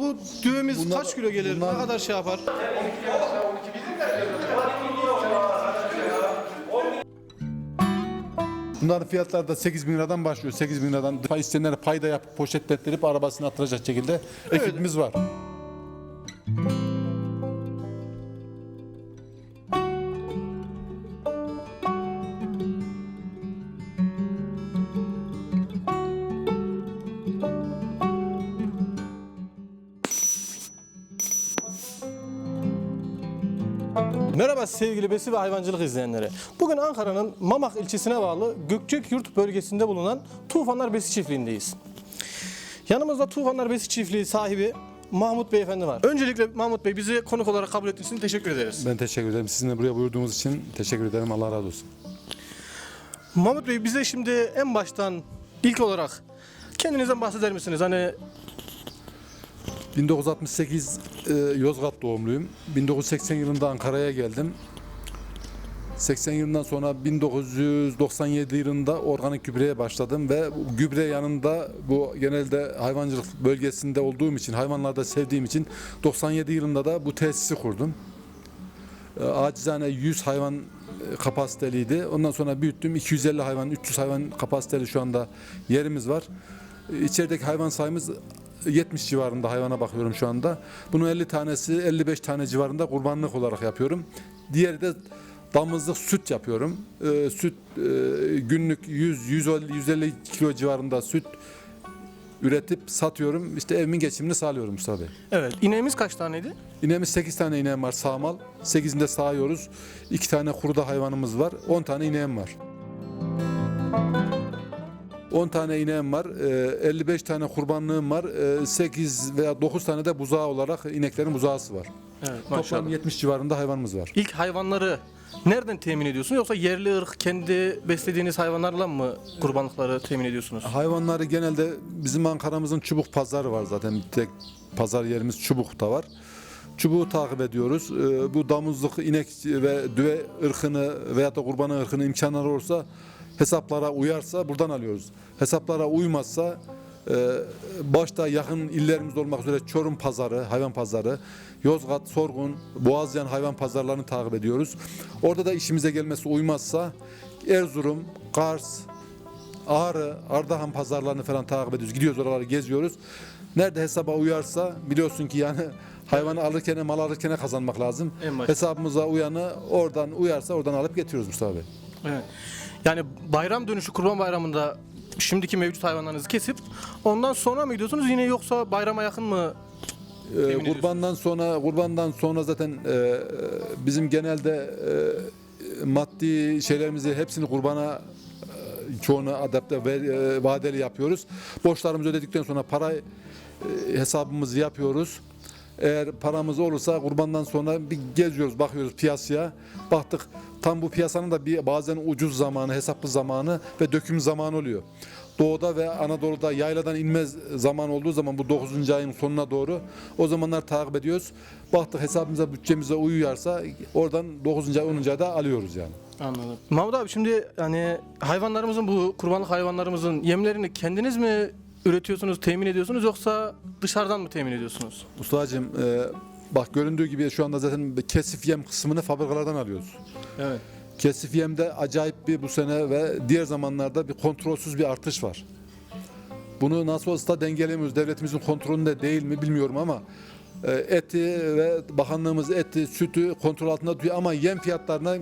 Bu düğümüz Bunlar- kaç kilo gelir? bunlar- Ne kadar şey yapar? Bunların fiyatları da 8 bin liradan başlıyor. 8 bin liradan pay isteyenlere payda yapıp poşetlettirip arabasına attıracak şekilde ekibimiz var. Sevgili besi ve hayvancılık izleyenleri. Bugün Ankara'nın Mamak ilçesine bağlı Gökçekyurt bölgesinde bulunan Tufanlar Besi Çiftliği'ndeyiz. Yanımızda Tufanlar Besi Çiftliği sahibi Mahmut Beyefendi var. Öncelikle Mahmut Bey bizi konuk olarak kabul ettiğiniz için teşekkür ederiz. Ben teşekkür ederim. Sizin de buraya buyurduğunuz için teşekkür ederim. Allah razı olsun. Mahmut Bey bize şimdi en baştan ilk olarak kendinizden bahseder misiniz? Hani 1968 e, Yozgat doğumluyum. 1980 yılında Ankara'ya geldim. 80 yılından sonra 1997 yılında organik gübreye başladım ve gübre yanında bu genelde hayvancılık bölgesinde olduğum için, hayvanları da sevdiğim için 97 yılında da bu tesisi kurdum. E, Acizane 100 hayvan e, kapasiteliydi. Ondan sonra büyüttüm. 250 hayvan, 300 hayvan kapasiteli şu anda yerimiz var. E, İçerideki hayvan sayımız 70 civarında hayvana bakıyorum şu anda. Bunun 50 tanesi 55 tane civarında kurbanlık olarak yapıyorum. Diğeri de damızlık süt yapıyorum. E, süt e, günlük 100 150 150 kilo civarında süt üretip satıyorum. İşte evimin geçimini sağlıyorum Mustafa Bey. evet ineğimiz kaç taneydi? İneğimiz 8 tane ineğim var sağmal. 8'inde sağıyoruz. 2 tane kuruda hayvanımız var. 10 tane ineğim var. 10 tane ineğim var. e, 55 tane kurbanlığım var. e, 8 veya 9 tane de buzağı olarak ineklerin buzağısı var. Evet Toplam 70 civarında hayvanımız var. İlk hayvanları nereden temin ediyorsunuz yoksa yerli ırk kendi beslediğiniz hayvanlarla mı kurbanlıkları temin ediyorsunuz? Hayvanları genelde bizim Ankara'mızın çubuk pazarı var zaten. Bir tek pazar yerimiz çubukta var. Çubuğu takip ediyoruz. Ee, Bu damızlık, inek ve düve ırkını veya da kurbanı ırkını imkanları olursa hesaplara uyarsa buradan alıyoruz. Hesaplara uymazsa e, başta yakın illerimizde olmak üzere Çorum pazarı, hayvan pazarı, Yozgat, Sorgun, Boğazyan hayvan pazarlarını takip ediyoruz. Orada da işimize gelmesi uymazsa Erzurum, Kars, Ağrı, Ardahan pazarlarını falan takip ediyoruz. Gidiyoruz oraları geziyoruz. Nerede hesaba uyarsa biliyorsun ki yani hayvanı alırken mal alırken kazanmak lazım. Hesabımıza uyanı oradan uyarsa oradan alıp getiriyoruz Mustafa Bey. Evet. Yani bayram dönüşü kurban bayramında şimdiki mevcut hayvanlarınızı kesip ondan sonra mı gidiyorsunuz yine yoksa bayrama yakın mı? Ediyorsunuz. kurbandan sonra kurbandan sonra zaten e, e, bizim genelde e, maddi şeylerimizi hepsini kurbana e, çoğunu adapte ve e, vadeli yapıyoruz. Borçlarımızı ödedikten sonra para e, hesabımızı yapıyoruz. Eğer paramız olursa kurbandan sonra bir geziyoruz, bakıyoruz piyasaya. Baktık tam bu piyasanın da bir bazen ucuz zamanı, hesaplı zamanı ve döküm zamanı oluyor. Doğuda ve Anadolu'da yayladan inmez zaman olduğu zaman bu 9. ayın sonuna doğru o zamanlar takip ediyoruz. Baktık hesabımıza, bütçemize uyuyorsa oradan 9. ay 10. ayda alıyoruz yani. Anladım. Mahmut abi şimdi hani hayvanlarımızın bu kurbanlık hayvanlarımızın yemlerini kendiniz mi üretiyorsunuz, temin ediyorsunuz yoksa dışarıdan mı temin ediyorsunuz? Mustafa'cığım e, bak göründüğü gibi şu anda zaten kesif yem kısmını fabrikalardan alıyoruz. Evet. Kesif yemde acayip bir bu sene ve diğer zamanlarda bir kontrolsüz bir artış var. Bunu nasıl olsa dengelemiyoruz. Devletimizin kontrolünde değil mi bilmiyorum ama e, eti ve bakanlığımız eti, sütü kontrol altında tutuyor ama yem fiyatlarına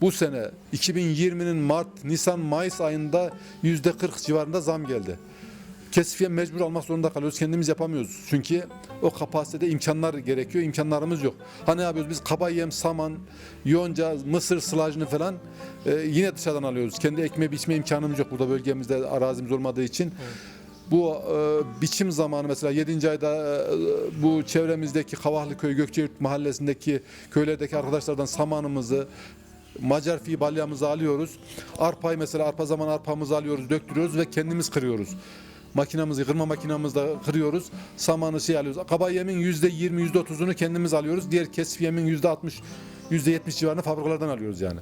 bu sene 2020'nin Mart, Nisan, Mayıs ayında yüzde 40 civarında zam geldi. Kesif yem mecbur almak zorunda kalıyoruz. Kendimiz yapamıyoruz. Çünkü o kapasitede imkanlar gerekiyor. İmkanlarımız yok. Hani ne yapıyoruz? Biz kaba yem, saman, yonca, mısır sılajını falan e, yine dışarıdan alıyoruz. Kendi ekme biçme imkanımız yok burada bölgemizde arazimiz olmadığı için. Bu e, biçim zamanı mesela 7. ayda e, bu çevremizdeki Kavahlıköy, Gökçeyurt mahallesindeki köylerdeki arkadaşlardan samanımızı, Macar fi balyamızı alıyoruz. Arpayı mesela arpa zaman arpamızı alıyoruz, döktürüyoruz ve kendimiz kırıyoruz. Makinamızı, kırma makinamızda kırıyoruz. Samanı şey alıyoruz. Kaba yemin yüzde yirmi, yüzde otuzunu kendimiz alıyoruz. Diğer kesif yemin yüzde altmış, yüzde yetmiş civarını fabrikalardan alıyoruz yani.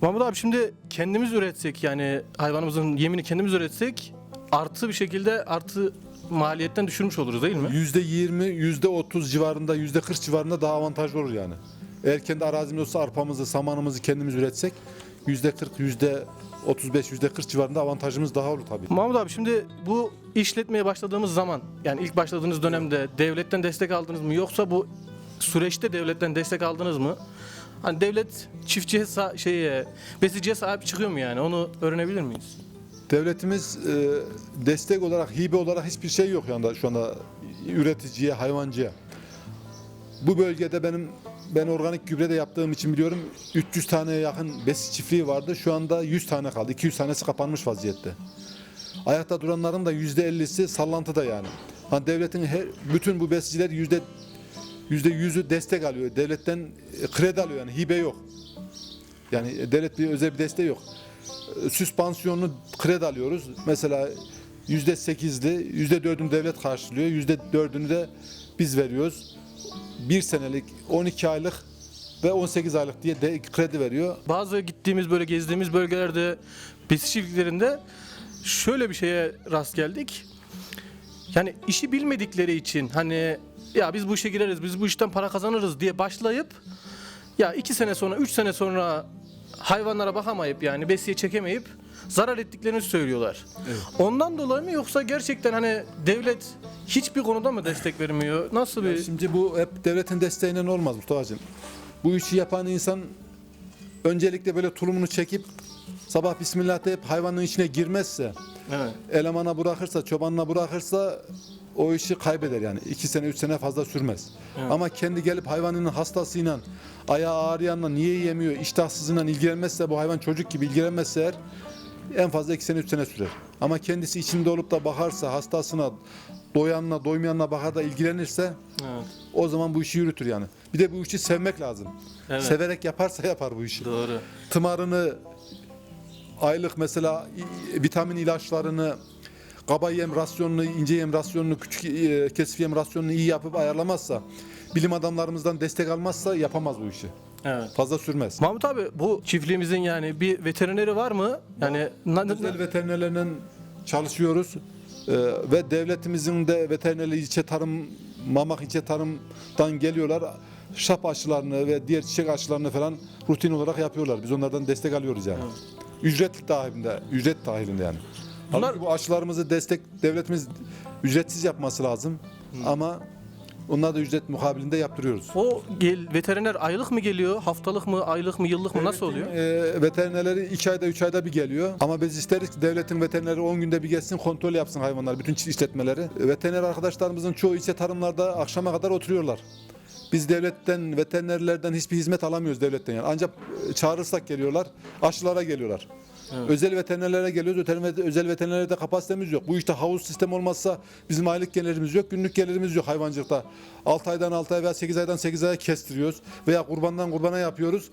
Mahmut abi şimdi kendimiz üretsek yani hayvanımızın yemini kendimiz üretsek artı bir şekilde artı maliyetten düşürmüş oluruz değil mi? %20, %30 civarında, %40 civarında daha avantajlı olur yani. Eğer kendi arazimiz olsa arpamızı, samanımızı kendimiz üretsek %40, %35, %40 civarında avantajımız daha olur tabii. Mahmut abi şimdi bu işletmeye başladığımız zaman yani ilk başladığınız dönemde devletten destek aldınız mı yoksa bu süreçte devletten destek aldınız mı? Hani devlet çiftçiye sa- şeye besiciye sahip çıkıyor mu yani onu öğrenebilir miyiz? Devletimiz e, destek olarak, hibe olarak hiçbir şey yok şu anda, şu anda üreticiye, hayvancıya. Bu bölgede benim ben organik gübre de yaptığım için biliyorum 300 taneye yakın besi çiftliği vardı. Şu anda 100 tane kaldı. 200 tanesi kapanmış vaziyette. Ayakta duranların da %50'si sallantıda yani. Hani devletin her, bütün bu besiciler yüzde yüzde yüzü destek alıyor. Devletten e, kredi alıyor yani hibe yok. Yani e, devlet bir özel bir desteği yok. E, Süspansiyonlu kredi alıyoruz. Mesela yüzde sekizli, yüzde dördünü devlet karşılıyor. Yüzde dördünü de biz veriyoruz. Bir senelik, 12 aylık ve 18 aylık diye de kredi veriyor. Bazı gittiğimiz böyle gezdiğimiz bölgelerde besi çiftliklerinde şöyle bir şeye rast geldik. Yani işi bilmedikleri için hani ya biz bu işe gireriz, biz bu işten para kazanırız diye başlayıp ya iki sene sonra, üç sene sonra hayvanlara bakamayıp yani besiye çekemeyip zarar ettiklerini söylüyorlar. Ondan dolayı mı yoksa gerçekten hani devlet hiçbir konuda mı destek vermiyor? Nasıl bir... Şimdi bu hep devletin desteğiyle olmaz Mustafa'cığım. Bu işi yapan insan öncelikle böyle tulumunu çekip sabah Bismillah deyip hayvanın içine girmezse, Evet. elemana bırakırsa, çobanına bırakırsa o işi kaybeder yani. iki sene, üç sene fazla sürmez. Ama kendi gelip hayvanının hastasıyla, ayağı ağrıyanla, niye yemiyor, iştahsızlığıyla ilgilenmezse, bu hayvan çocuk gibi ilgilenmezse eğer en fazla iki sene, üç sene sürer. Ama kendisi içinde olup da bakarsa, hastasına, doyanına, doymayanına bakar da ilgilenirse Evet. o zaman bu işi yürütür yani. Bir de bu işi sevmek lazım. Evet. Severek yaparsa yapar bu işi. Doğru. Tımarını, aylık mesela vitamin ilaçlarını, kaba yem rasyonunu, ince yem rasyonunu, küçük e, kesif yem rasyonunu iyi yapıp ayarlamazsa, bilim adamlarımızdan destek almazsa yapamaz bu işi. Evet. Fazla sürmez. Mahmut abi bu çiftliğimizin yani bir veterineri var mı? Yani na- Özel veterinerlerle çalışıyoruz. Ee, ve devletimizin de veterinerli ilçe tarım, mamak ilçe tarımdan geliyorlar. Şap aşılarını ve diğer çiçek aşılarını falan rutin olarak yapıyorlar. Biz onlardan destek alıyoruz yani. Ücret dahilinde, ücret dahilinde yani. Bunlar- Halbuki bu aşılarımızı destek devletimiz ücretsiz yapması lazım. Ama onlar da ücret mukabilinde yaptırıyoruz. o gel, veteriner aylık mı geliyor, haftalık mı, aylık mı, yıllık mı nasıl oluyor? E, veterinerleri 2 ayda 3 ayda bir geliyor. Ama biz isteriz ki devletin veterineri 10 günde bir gelsin kontrol yapsın hayvanlar, bütün çift işletmeleri. E, Veteriner arkadaşlarımızın çoğu ilçe tarımlarda akşama kadar oturuyorlar. Biz devletten, veterinerlerden hiçbir hizmet alamıyoruz devletten yani. Ancak e, çağırırsak geliyorlar, aşılara geliyorlar. Özel veterinerlere geliyoruz. Özel, özel veterinerlerde kapasitemiz yok. Bu işte havuz sistemi olmazsa bizim aylık gelirimiz yok, günlük gelirimiz yok hayvancılıkta. 6 aydan 6 ay veya 8 aydan 8 aya kestiriyoruz veya kurbandan kurbana yapıyoruz.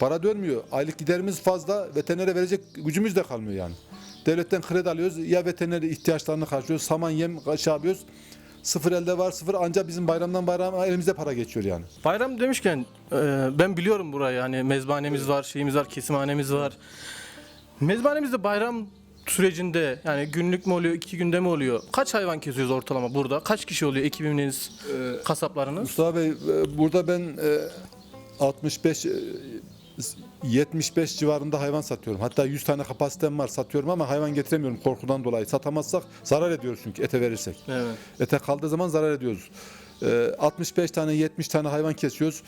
Para dönmüyor. Aylık giderimiz fazla. Veterinere verecek gücümüz de kalmıyor yani. Devletten kredi alıyoruz. Ya veteriner ihtiyaçlarını karşılıyoruz. Saman yem şey yapıyoruz. Sıfır elde var sıfır ancak bizim bayramdan bayrama elimizde para geçiyor yani. Bayram demişken e, ben biliyorum burayı yani mezbanemiz var, şeyimiz var, kesimhanemiz var. Mezbanemizde bayram sürecinde yani günlük mü oluyor, iki günde mi oluyor? Kaç hayvan kesiyoruz ortalama burada? Kaç kişi oluyor ekibiniz, kasaplarınız? Mustafa Bey e, burada ben e, 65 e, 75 civarında hayvan satıyorum. Hatta 100 tane kapasitem var satıyorum ama hayvan getiremiyorum korkudan dolayı. Satamazsak zarar ediyoruz çünkü ete verirsek. Evet. Ete kaldığı zaman zarar ediyoruz. E, 65 tane 70 tane hayvan kesiyoruz.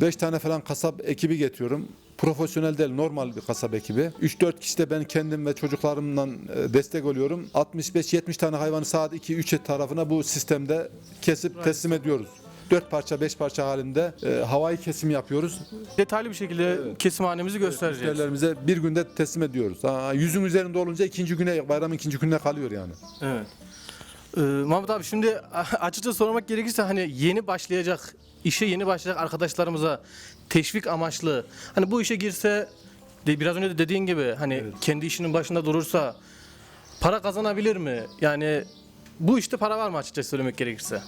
5 tane falan kasap ekibi getiriyorum. Profesyonel değil normal bir kasap ekibi. 3-4 kişi de ben kendim ve çocuklarımdan e, destek oluyorum. 65-70 tane hayvanı saat 2-3 tarafına bu sistemde kesip teslim ediyoruz. 4 parça 5 parça halinde e, havai kesim yapıyoruz. Detaylı bir şekilde kesimhanemizi göstereceğiz. Müşterilerimize bir günde teslim ediyoruz. Ha, yüzün üzerinde olunca ikinci güne bayramın ikinci gününe kalıyor yani. Evet. Ee, Mahmut abi şimdi açıkça sormak gerekirse hani yeni başlayacak, işe yeni başlayacak arkadaşlarımıza teşvik amaçlı hani bu işe girse de biraz önce de dediğin gibi hani kendi işinin başında durursa para kazanabilir mi? Yani bu işte para var mı açıkça söylemek gerekirse?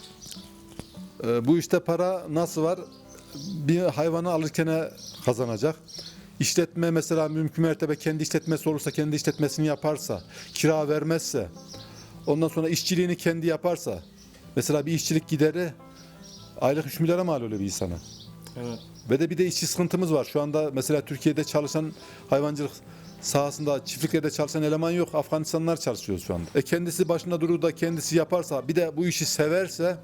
Ee, bu işte para nasıl var? Bir hayvanı alırken kazanacak. işletme mesela mümkün mertebe kendi işletmesi olursa kendi işletmesini yaparsa, kira vermezse, ondan sonra işçiliğini kendi yaparsa, mesela bir işçilik gideri aylık 3 milyara mal oluyor bir insana. Evet. Ve de bir de işçi sıkıntımız var. Şu anda mesela Türkiye'de çalışan hayvancılık sahasında çiftliklerde çalışan eleman yok. Afganistanlılar çalışıyor şu anda. E kendisi başında durur da kendisi yaparsa bir de bu işi severse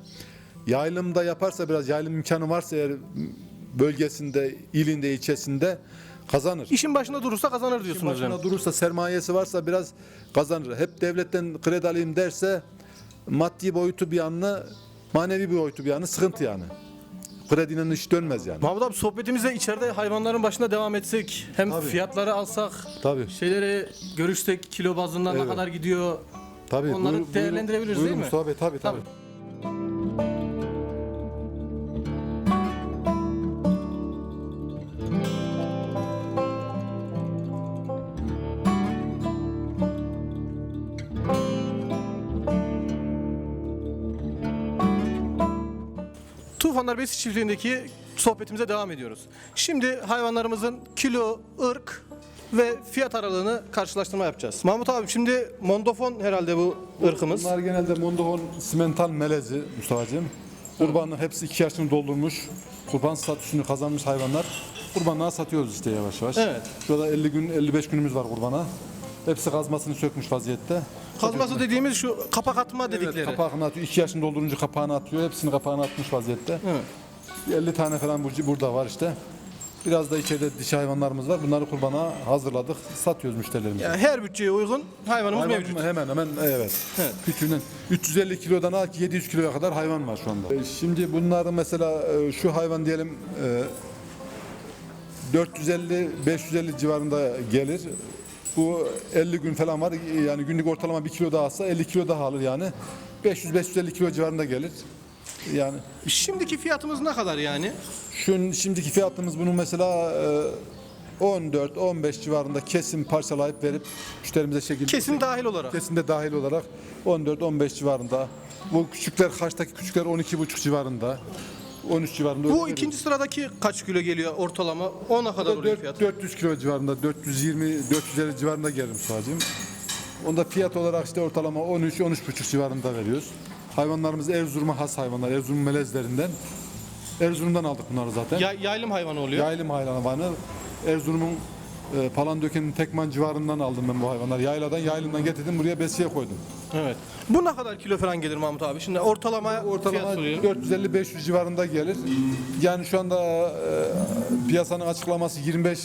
yaylımda yaparsa biraz yaylım imkanı varsa eğer bölgesinde, ilinde, ilçesinde kazanır. İşin başında durursa kazanır diyorsunuz Başına yani. durursa sermayesi varsa biraz kazanır. Hep devletten kredi alayım derse maddi boyutu bir yanına manevi boyutu bir yanına sıkıntı yani. Kredinin iş dönmez yani. Mahmut abi sohbetimize içeride hayvanların başında devam etsek hem Tabii. fiyatları alsak Tabii. şeyleri görüşsek kilo bazından ne Evet. kadar gidiyor Tabii. Onları buyur- buyurun- değerlendirebiliriz buyurun değil mi? Mustafa Bey tabii tabii. Tabii. Tufanlar Besi çiftliğindeki sohbetimize devam ediyoruz. Şimdi hayvanlarımızın kilo, ırk ve fiyat aralığını karşılaştırma yapacağız. Mahmut abi şimdi mondofon herhalde bu ırkımız. Bunlar genelde Mondovon simental melezi Mustafa'cığım. Kurbanın hepsi iki yaşını doldurmuş. Kurban statüsünü kazanmış hayvanlar. Kurbanlığa satıyoruz işte yavaş yavaş. Evet. Şurada 50 gün 55 günümüz var kurbana. Hepsi kazmasını sökmüş vaziyette. Kazması dediğimiz şu kapak atma dedikleri. Evet, kapağını atıyor. 2 yaşını doldurunca kapağını atıyor. Hepsini kapağını atmış vaziyette. Evet. 50 tane falan bu- burada var işte. Biraz da içeride dişi hayvanlarımız var. Bunları kurbana hazırladık. Satıyoruz müşterilerimize. Yani her bütçeye uygun hayvanımız Hayvan mevcut. Hemen hemen evet. Evet. Küçüğünden 350 kilodan al ki 700 kiloya kadar hayvan var şu anda. E, Şimdi bunların mesela e, şu hayvan diyelim e, 450-550 civarında gelir. Bu 50 gün falan var. Yani günlük ortalama 1 kilo daha alsa 50 kilo daha alır yani. 500-550 kilo civarında gelir. Yani Şimdiki fiyatımız ne kadar yani? şu şimdiki fiyatımız bunun mesela e, 14-15 civarında kesim parçalayıp verip müşterimize şekilde Kesim dahil olarak. Kesimde dahil olarak 14-15 civarında. Bu küçükler kaçtaki küçükler 12,5 civarında. 13 civarında. Bu ikinci sıradaki kaç kilo geliyor ortalama? Ona kadar oluyor Dört- fiyat. 400 kilo civarında, 420 450 civarında gelir sadece. Onda fiyat olarak işte ortalama 13 13,5 civarında veriyoruz. Hayvanlarımız Erzurum'a has hayvanlar, Erzurum melezlerinden. Erzurum'dan aldık bunları zaten. Ya, yaylım hayvanı oluyor. Yaylım hayvanı. Erzurum'un e, Palandöken'in Tekman civarından aldım ben bu hayvanları. Yayladan, yaylımdan getirdim buraya besiye koydum. Evet. Bu ne kadar kilo falan gelir Mahmut abi? Şimdi ortalama, fiyat Ortalama soruyorum. 450-500 civarında gelir. Yani şu anda e, piyasanın açıklaması 25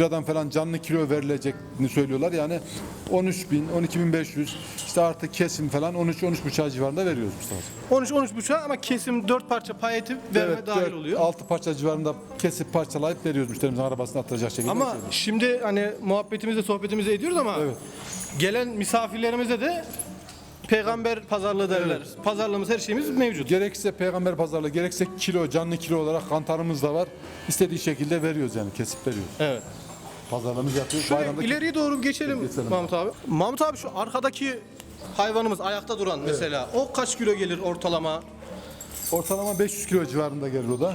liradan falan canlı kilo verilecekini söylüyorlar. Yani 13 bin, 12 bin 500 işte artık kesim falan 13-13,5 civarında veriyoruz Mustafa. 13-13,5 ama kesim 4 parça pay etip verme dahil oluyor. 6 parça civarında kesip parçalayıp veriyoruz müşterimizin arabasına atacak şekilde. Ama şimdi hani muhabbetimizde sohbetimizi ediyoruz ama Evet. gelen misafirlerimize de peygamber pazarlığı derler. Pazarlığımız her şeyimiz mevcut. Gerekirse peygamber pazarlığı, gerekirse kilo, canlı kilo olarak kantarımız da var. İstediği şekilde veriyoruz yani, kesip veriyoruz. Evet. Pazarlığımız yapıyoruz. Şöyle Bayramda ileriye doğru geçelim, Geçelim. Mahmut abi. Mahmut abi şu arkadaki hayvanımız ayakta duran mesela o kaç kilo gelir ortalama? Ortalama 500 kilo civarında gelir o da.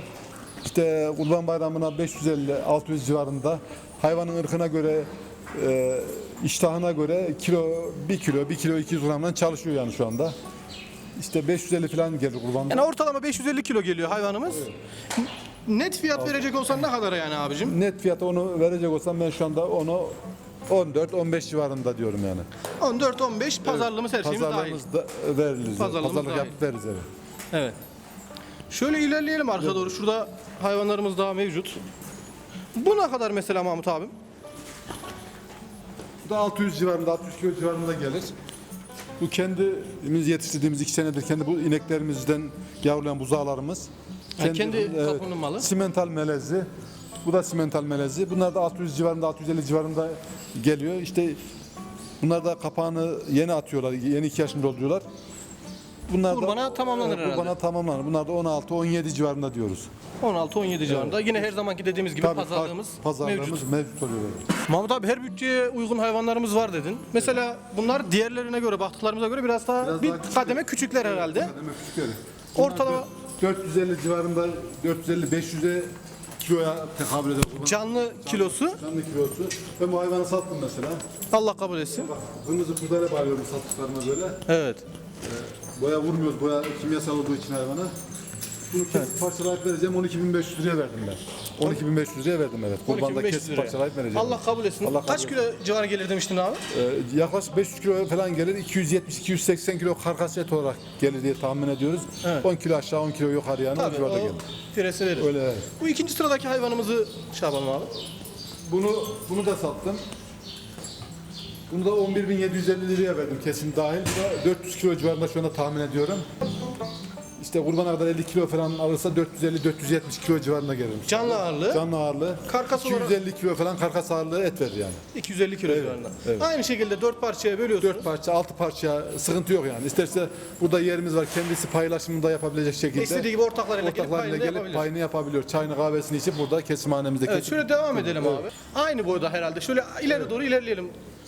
İşte Kurban Bayramı'na 550-600 civarında. Hayvanın ırkına göre, e, iştahına göre kilo 1 kilo, 1 kilo 200 gramdan çalışıyor yani şu anda. İşte 550 falan gelir kurban. Yani ortalama 550 kilo geliyor hayvanımız. Net fiyat verecek olsan ne kadar yani abicim? Net fiyata onu verecek olsam ben şu anda onu 14-15 civarında diyorum yani. 14-15 pazarlığımız her şeyimiz dahil. Pazarlığımız da veririz. Pazarlığımız Pazarlık dahil. yapıp veririz evet. Evet. Şöyle ilerleyelim arka doğru. Şurada hayvanlarımız daha mevcut. Bu ne kadar mesela Mahmut abim? Da 600 civarında, 600 kilo civarında gelir. Bu kendimiz yetiştirdiğimiz iki senedir kendi bu ineklerimizden yavrulayan buzağlarımız. Ha, kendi kapının malı. Simental melezi. Bu da simental melezi. Bunlar da 600 civarında, 650 civarında geliyor. İşte bunlar da kapağını yeni atıyorlar, yeni iki yaşında dolduruyorlar. Bunlar Kurbana tamamlanır herhalde. Kurbana tamamlanır. Bunlar da 16-17 civarında diyoruz. 16-17 civarında. Yine her zamanki dediğimiz gibi Tabii, pazarlığımız, pazarlığımız mevcut. mevcut, oluyor. Mahmut abi her bütçeye uygun hayvanlarımız var dedin. Mesela bunlar diğerlerine göre, baktıklarımıza göre biraz daha Biraz bir daha küçük. kademe küçükler herhalde. Kademe küçükleri. Ortalama- Bunlar 450 civarında 450 500'e kiloya tekabül eder. kurban. Canlı kilosu Canlı kilosu. Ben bu hayvanı sattım mesela. Allah kabul etsin. Bak kırmızı kurdele bağlıyorum sattıklarıma böyle. Evet. Boya vurmuyoruz. Boya kimyasal olduğu için hayvana. Bunu kesip parçalayıp vereceğim. 12.500 liraya verdim ben. 12.500 liraya verdim evet. Kurbanda 12.500 kesip liraya. parçalayıp vereceğim. Allah kabul etsin. Allah kabul Kaç kilo civarı gelir demiştin abi? Ee, yaklaşık 500 kilo falan gelir. 270-280 kilo karkas et olarak gelir diye tahmin ediyoruz. Evet. 10 kilo aşağı 10 kilo yukarı yani o Tabii civarda o gelir. firesi verir. Öyle evet. Bu ikinci sıradaki hayvanımızı şey yapalım abi. Bunu bunu da sattım. Bunu da 11.750 liraya verdim kesin dahil. Bu da 400 kilo civarında şu anda tahmin ediyorum. İşte kurbana kadar 50 kilo falan alırsa 450-470 kilo civarında gelir. Canlı ağırlığı Canlı ağırlığı. Karkas olarak- 250 kilo falan karkas ağırlığı et verir yani. 250 kilo civarında. evet. Aynı şekilde dört parçaya bölüyorsunuz. 4 parça, 6 parça sıkıntı yok yani. İsterse burada yerimiz var. Kendisi paylaşımını da yapabilecek şekilde. İstediği gibi ortaklarıyla gelip ortaklarıyla gelip yapabilir. payını yapabiliyor. Çayını kahvesini içip burada kesimhanemizde Evet, kesip. şöyle devam edelim abi. Aynı boyda herhalde. Şöyle ileri doğru ilerleyelim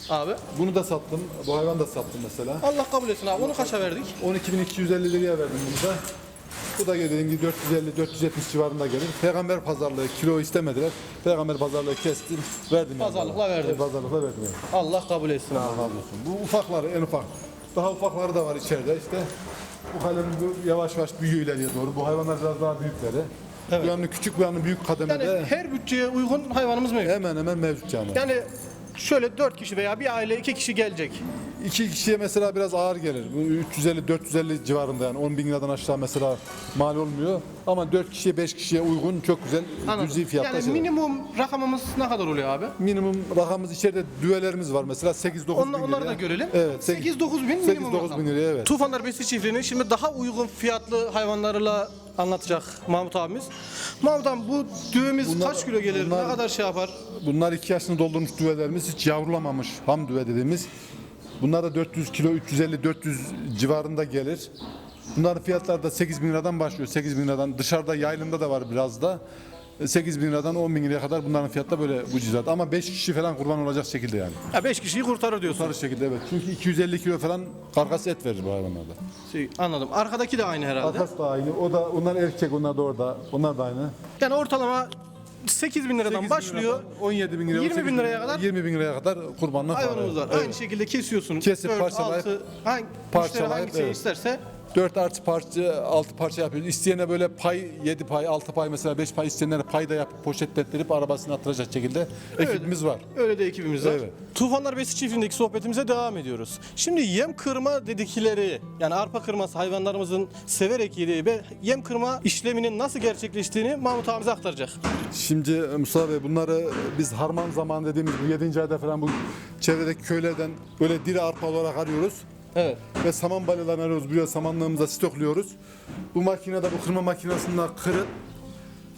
abi. Bunu da sattım. Bu hayvan da sattım mesela. Allah kabul etsin abi. Onu kaça verdik? 12.250 liraya verdim bunu da. Bu da dediğim gibi 450-470 civarında gelir. Peygamber pazarlığı kilo istemediler. Peygamber pazarlığı kestim, verdim. yani. Pazarlıkla verdin. Evet, Pazarlıkla verdim. Yani. Allah kabul etsin abi. Hamdolsun. Bu ufakları en ufak. Daha ufakları da var içeride işte. Bu kalemin bu yavaş yavaş ileriye doğru. Bu hayvanlar biraz daha büyükleri. Bu yanı küçük, bu yanı büyük kademede Yani her bütçeye uygun hayvanımız mevcut. hemen hemen mevcut yani. Yani şöyle dört kişi veya bir aile iki kişi gelecek. İki kişiye mesela biraz ağır gelir. Bu 350-450 civarında yani 10 bin liradan aşağı mesela mal olmuyor. Ama 4 kişiye 5 kişiye uygun çok güzel Anladım. cüzi fiyatta Yani şeyler. minimum rakamımız ne kadar oluyor abi? minimum rakamımız içeride düvelerimiz var mesela 8-9 bin Onlar, liraya. onları da görelim. Evet. 8-9 bin minimum 8-9 rakam. bin liraya evet. Tufanlar Besi Çiftliği'ni şimdi daha uygun fiyatlı hayvanlarla anlatacak Mahmut abimiz. Mahmut abi bu düğümüz Bunlar- kaç kilo gelir? bunlar- ne kadar şey yapar? Bunlar 2 yaşını doldurmuş düvelerimiz hiç yavrulamamış ham düve dediğimiz. Bunlar da 400 kilo 350-400 civarında gelir. Bunların fiyatları da 8 bin liradan başlıyor. 8 bin liradan dışarıda yaylımda da var biraz da. 8 bin liradan 10 bin liraya kadar bunların fiyatı böyle cizat. Ama 5 kişi falan kurban olacak şekilde yani. Ya 5 kişiyi kurtarır diyorsun. Sarı şekilde evet. Çünkü 250 kilo falan karkas et verir bu hayvanlarda. Şey, anladım. Arkadaki de aynı herhalde. Karkas da aynı. O da onlar erkek onlar da orada. Onlar da aynı. Yani ortalama 8 bin liradan 8 bin başlıyor. liradan 17 bin liraya 20 bin 18 liraya kadar 20 bin liraya kadar kurbanlık var. Hayvanımız var. Evet. Aynı şekilde kesiyorsunuz. Kesip parçalayıp- hangi, parçalayıp, müşteri hangisini evet. isterse 4 artı parça, 6 parça yapıyoruz. İsteyene böyle pay, 7 pay, 6 pay mesela 5 pay isteyenlere pay da yapıp poşetlettirip arabasına attıracak şekilde ekibimiz var. Öyle de ekibimiz var. Evet. Tufanlar Besi Çiftliği'ndeki sohbetimize devam ediyoruz. Şimdi yem kırma dedikleri yani arpa kırması hayvanlarımızın severek yediği ve yem kırma işleminin nasıl gerçekleştiğini Mahmut abimize aktaracak. Şimdi Mustafa Bey bunları biz harman zaman dediğimiz bu 7. ayda falan bu çevredeki köylerden böyle diri arpa olarak arıyoruz. Evet. Ve saman balyalarını arıyoruz. Buraya samanlığımıza stokluyoruz. Bu makinede bu kırma makinesinde kırıp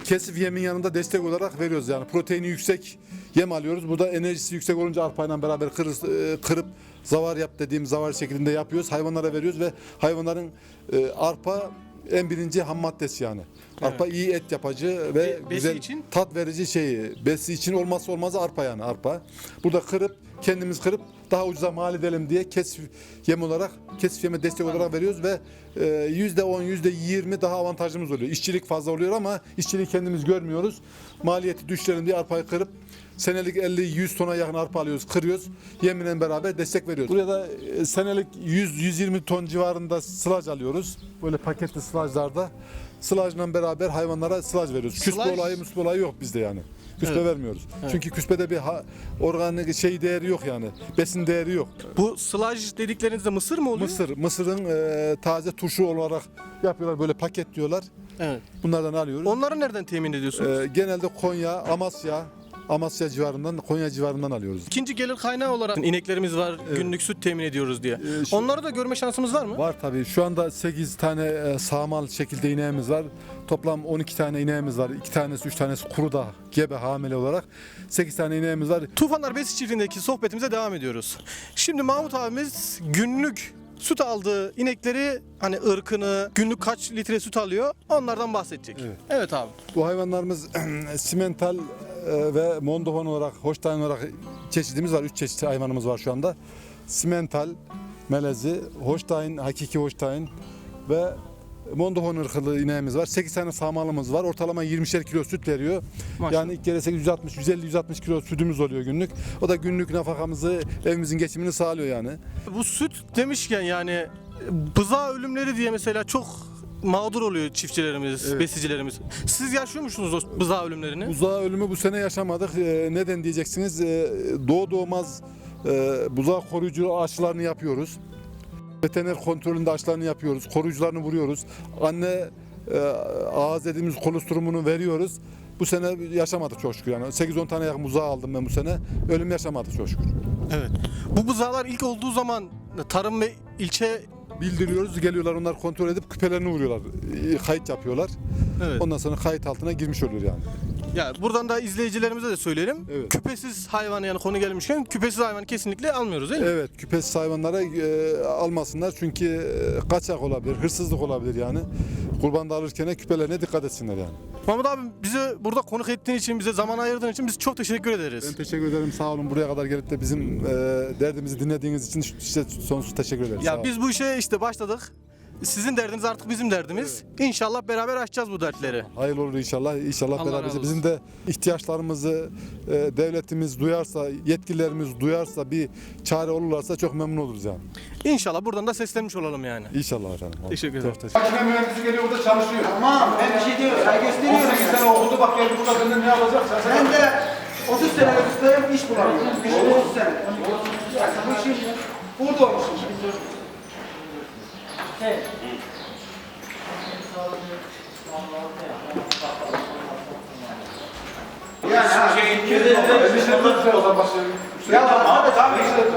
kesif yemin yanında destek olarak veriyoruz yani. Proteini yüksek yem alıyoruz. Bu da enerjisi yüksek olunca arpayla beraber kırır- e, kırıp zavar yap dediğim zavar şeklinde yapıyoruz. Hayvanlara veriyoruz ve hayvanların e, arpa en birinci ham maddesi yani. Arpa iyi et yapıcı ve Be- güzel için? tat verici şeyi. Besi için olmazsa olmazı arpa yani arpa. Burada kırıp kendimiz kırıp daha ucuza mal edelim diye kesif yem olarak kesif yeme destek olarak veriyoruz ve e, yüzde on yüzde yirmi daha avantajımız oluyor. İşçilik fazla oluyor ama işçiliği kendimiz görmüyoruz. Maliyeti düşürelim diye arpayı kırıp senelik 50-100 tona yakın arpa alıyoruz, kırıyoruz. Yeminle beraber destek veriyoruz. Buraya da e, senelik 100-120 ton civarında sılaj alıyoruz. Böyle paketli sılajlarda. Sılajla beraber hayvanlara sılaj veriyoruz. Küspe Sılaj- olayı, muspe olayı yok bizde yani. Küspe vermiyoruz. Çünkü küspede bir ha, organik şey değeri yok yani. Besin değeri yok. Bu slaj dediklerinizde mısır mı oluyor? Mısır, Mısır'ın e, taze turşu olarak yapıyorlar böyle paket diyorlar. Evet. Bunlardan alıyoruz. Onları nereden temin ediyorsun? E, genelde Konya, Amasya, Amasya civarından, Konya civarından alıyoruz. İkinci gelir kaynağı olarak ineklerimiz var, günlük süt temin ediyoruz diye. Ee, şu- Onları da görme şansımız var mı? Var tabii. Şu anda 8 tane e, sağmal şekilde ineğimiz var. Toplam 12 tane ineğimiz var. 2 tanesi, 3 tanesi kuru da gebe hamile olarak. 8 tane ineğimiz var. Tufanlar Besi Çiftliği'ndeki sohbetimize devam ediyoruz. Şimdi Mahmut abimiz günlük süt aldığı inekleri hani ırkını, günlük kaç litre süt alıyor onlardan bahsedecek. Evet, Evet. abi. Bu hayvanlarımız simental ve mondofon olarak, hoştayn olarak çeşidimiz var. 3 çeşit hayvanımız var şu anda. Simental, melezi, hoştayn, hakiki hoştayn ve Mondofon ırkılı ineğimiz var. 8 tane samalımız var. Ortalama 20'şer kilo süt veriyor. Maşallah. Yani ilk kere 160 150 160 kilo sütümüz oluyor günlük. O da günlük nafakamızı, evimizin geçimini sağlıyor yani. Bu süt demişken yani bıza ölümleri diye mesela çok mağdur oluyor çiftçilerimiz, Evet. besicilerimiz. Siz yaşıyor musunuz o bıza ölümlerini? Buzağı ölümü bu sene yaşamadık. Ee, neden diyeceksiniz? Ee, doğu doğmaz e, buzağı koruyucu aşılarını yapıyoruz. Veteriner kontrolünde aşılarını yapıyoruz. Koruyucularını vuruyoruz. Anne e, ağız dediğimiz kolostrumunu veriyoruz. Bu sene yaşamadık çok şükür yani. 8-10 tane yakın buzağı aldım ben bu sene. Ölüm yaşamadık çok şükür. Evet. Bu bızalar ilk olduğu zaman tarım ve ilçe Bildiriyoruz, geliyorlar onlar kontrol edip küpelerini vuruyorlar. E, Kayıt yapıyorlar. Evet. Ondan sonra kayıt altına girmiş oluyor yani. Ya buradan da izleyicilerimize de söyleyelim. Evet. Küpesiz hayvanı yani konu gelmişken küpesiz hayvanı kesinlikle almıyoruz değil mi? Evet, küpesiz hayvanlara e, almasınlar çünkü e, kaçak olabilir, hırsızlık olabilir yani. Kurban da alırken küpelerine dikkat etsinler yani. Mahmut abi bizi burada konuk ettiğin için, bize zaman ayırdığın için biz çok teşekkür ederiz. Ben teşekkür ederim, sağ olun. Buraya kadar gelip de bizim e, derdimizi dinlediğiniz için size sonsuz teşekkür ederiz. sağ Ya olun. biz bu işe işte başladık. Sizin derdiniz artık bizim derdimiz. İnşallah beraber aşacağız bu dertleri. Hayırlı olur inşallah. İnşallah Allah beraber bizim de ihtiyaçlarımızı e, devletimiz duyarsa, yetkililerimiz duyarsa bir çare olurlarsa çok memnun oluruz yani. İnşallah buradan da seslenmiş olalım yani. İnşallah efendim. Teşekkür ederim. Çok teşekkür Makine mühendisi geliyor burada çalışıyor. Tamam ben bir şey diyorum. Saygı gösteriyorum. 18 sene okudu bak geldi burada benden ne yapacak sen sen. Ben de 30 sene ustayım iş bulamıyorum. İş 30 sene. Yani bu işin burada olmuş. Yani ha. Ben bir şey yapacağım o zaman başlayalım. Ya arkadaş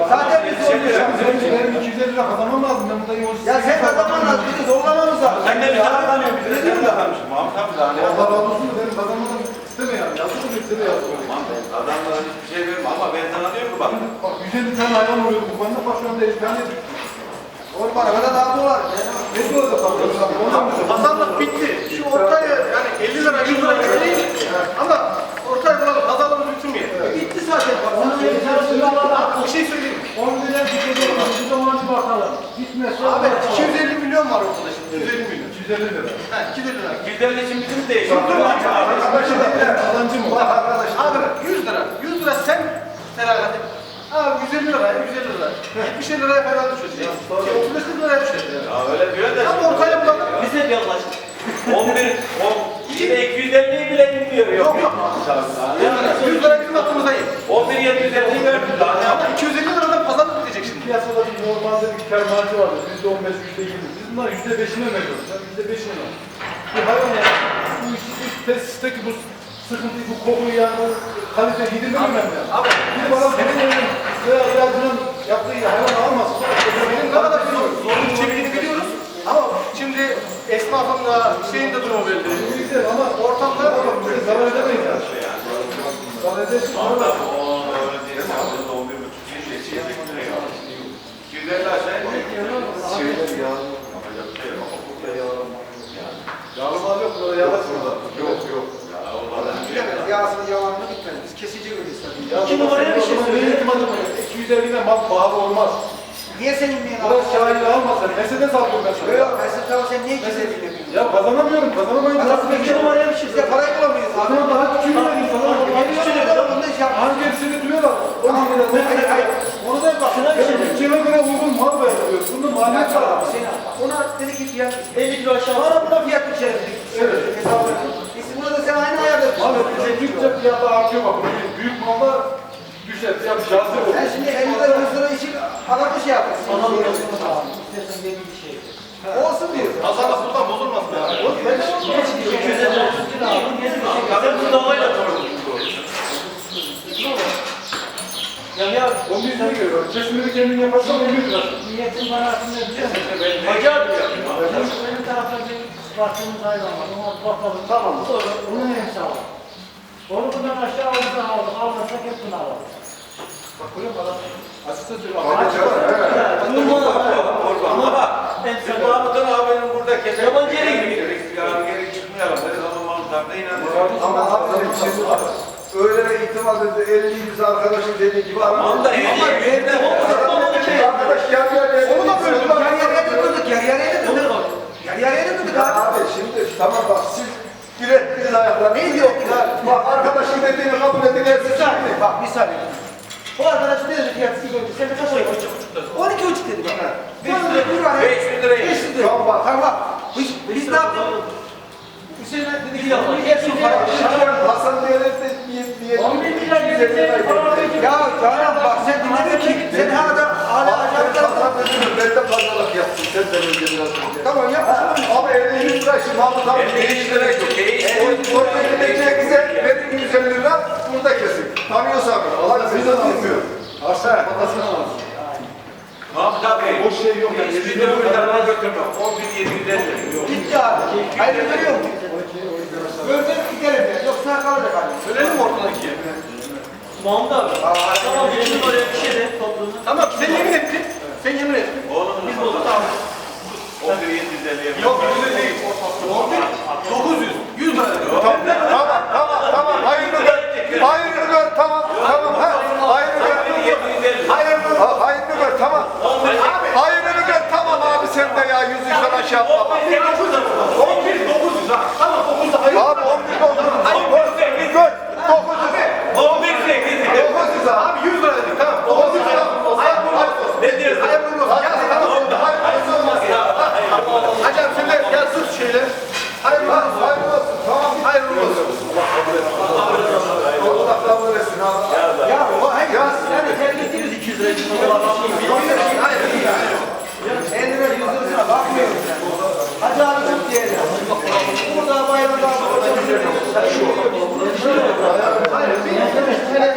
zaten biz zorluyoruz. Benim 250 lira kazanmam lazım. Ben burada Ya sen kazanman lazım. Bizi zorlamamız lazım. Sen de bir tane tanıyorsun bize. Sen de tanıyorsun. Mahmut abi daha ne Allah razı olsun da benim kazanmam isteme yani. Yazık mı isteme yazık. Adamlara hiçbir şey vermem ama ben sana diyorum ki bak. Bak 150 tane hayvan oluyor bu konuda bak şu anda 50 tane Oğlum bana kadar daha dolar. Ne diyoruz da satıyoruz? Pazarlık bitti. Şu ortaya yani 50 lira 100 lira değil. Ama ortaya bulalım. Pazarlığımız bitirmeyelim. Bitti zaten. Bir şey söyleyeyim. mi? 10 lira gidecek. Biz ona bir bakalım. Gitmezse Abi 250 milyon var ortada şimdi. 250 milyon. 250 lira. Ha 250 lira. Güzel için bizim değişik. Kazancı mı? Bak arkadaş. Abi 100 lira. 100 lira sen feragat et. Abi 150 lira, 150 lira. 70 liraya falan düşecek. 35 liraya düşecek. Ya öyle diyor da. Ama ortaya bulalım. Bize bir yaklaşık. 11, 10, yine 250'yi bile bilmiyor. Yok yok. 100 lira bizim aklımıza iyi. 11, 750'yi verdim daha ne yapayım? 250 liradan pazarlık bitecek şimdi. Piyasada bir normalde bir kar marjı vardır. Yüzde on beş, yüzde yirmi. Biz bunlar yüzde beşine veriyoruz. Ya yüzde beşine var. Bu hayvan yani bu işi bu tesisteki bu sıkıntıyı, bu kokuyu yani kalite ben yani. Abi Bir bana senin evin veya ilacının yaptığı hayvan almasın. Benim ne kadar zor, zorluk çektiğini biliyoruz. Ama şimdi esnafın da şeyin de durumu belli. Güzel ama Ortamda böyle zarar edemeyiz. Zarar edersin. O öyle değil. Aldığında 11 buçuk yıl geçecek. 250 aşağıya Şeyler ya. Yapacak bir şey yok. Yağlı mal yok. Yok yok. Bilemez. Yağsını yalanını bitmez. Biz kesici öyle Ya İki numaraya bir şey söyleyeyim. 250 ile mal pahalı olmaz. Niye sen inmeyen Burası şahidi almasın. Mercedes alıyorum ben sana. Yok ben sana sen niye güzel dinlemiyorsun? Ya kazanamıyorum. Kazanamayınca Nasıl bir iki numaraya bir şey? De parayı bulamıyoruz. O zaman daha küçük bir vereyim sana. Hangi hepsini bin lira. Hayır hayır. Onu da bak. Şuna bir şey. Bütçeme göre uygun mal veriyoruz. Bunda maliyet var. Abi. Ona dedi ki fiyat 50 kilo aşağı. Bana buna fiyat biçelim dedik. Evet. Hesabı. Biz burada da sen aynı Mal ettikçe fiyatı artıyor bak. Büyük malda düşer. Fiyat cazip olur. Sen şimdi 50 lira 100 lira için adamı şey yapıyorsun. Olsun diyor. Pazarlık buradan bozulmasın ya. Kadın bu davayla konuşuyor. On bin lira geliyor. Kesimleri kendin yaparsan on bin lira. Niyetim bana aslında biliyor musun? Hacı abi yapıyor. Hayvan var. Ona bakalım. Tamam. Sonra onu en sağlam. Onu buradan aşağı alırsa aldık. Almazsak hep bunu alalım. Ama bak, biz Mahmut'un abinin burada kesin. Yabancı yere gidiyor. Yarın geri çıkmayalım. Dedi zaman Mahmut abi de inanmıyor. Ama şey var. Öyle itimat edildi. 50 yüz arkadaşın dediği gibi aramıyor. da iyi. Yerine Arkadaş gel gel gel. Onu da böldük. Yarı yarıya da kırdık. Yarı yarıya da kırdık. Yarı yarıya da kırdık. 500 var. 500 liraya. 500 lira. Tamam. Tamam. Biz, biz ne yaptık? Hüseyin'e dedik ya. Gelsin para. Hasan devlette bir bir 10 bin lira gelecek para verecek. Ya canım bak sen dinlemiyor ki. Sen hala hala acayipler Ben de pazarlık yaptım. Sen de önce biraz önce. Tamam yap. Abi 50 100 abi. 500 lira yok. O oraya gidecekse verin 150 lira burada kesin. Tanıyorsan. Allah bize bilmiyor. Arslan. Mahmut abi. O şey yok yani. Hiçbir de bu tarafa götürme. 11 750 lira. Gitti abi. Hayır görüyor musun? Gördün gidelim ya. Yoksa kalacak abi. Ortadan ikiye? Mahmut abi. Tamam geçin oraya bir şey de toplumu. Tamam sen yemin ettin. Sen yemin ettin. Oğlum biz bulduk abi. 11 750 Yok 100 değil. 900. 100 lira dedim. Tamam tamam tamam. Hayırlı gör. Hayırlı gör. Tamam tamam. Ha, hayırlı gör. 750. Hayırlı ha, hayırlı gör. Tamam. Hayırlı gör. Tamam abi sen de ya yüz yüzden aşağı atma. 11 900 lira. 11 900 ha. Tamam 900 da hayır. Abi 11 oldu. Hayır. Gör. 900. 11 800. 900 abi. Abi 100 lira dedik tamam. 900 lira. Hayırlı olsun. Ne diyorsun? Hayırlı olsun. Hayırlı olsun. Hacım söyle gel sus şeyle. Hayırlı olsun. Hayırlı olsun. Tamam. Hayırlı olsun. Allah kabul etsin abi. Ya o hayır. Yani terk ettiğimiz 200 lira. 50 lira 100 lirasına bakmıyoruz yani. Hacı abi çok değerli. Burada bayramda hocam Hayır,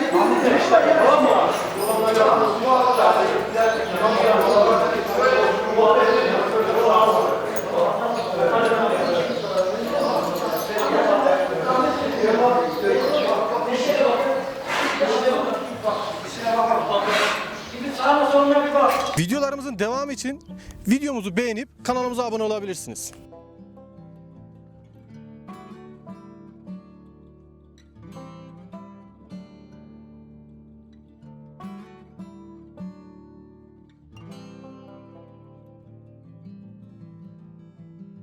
bir ettiğimiz bir iş var ya. Şimdi devamı için videomuzu beğenip kanalımıza abone olabilirsiniz.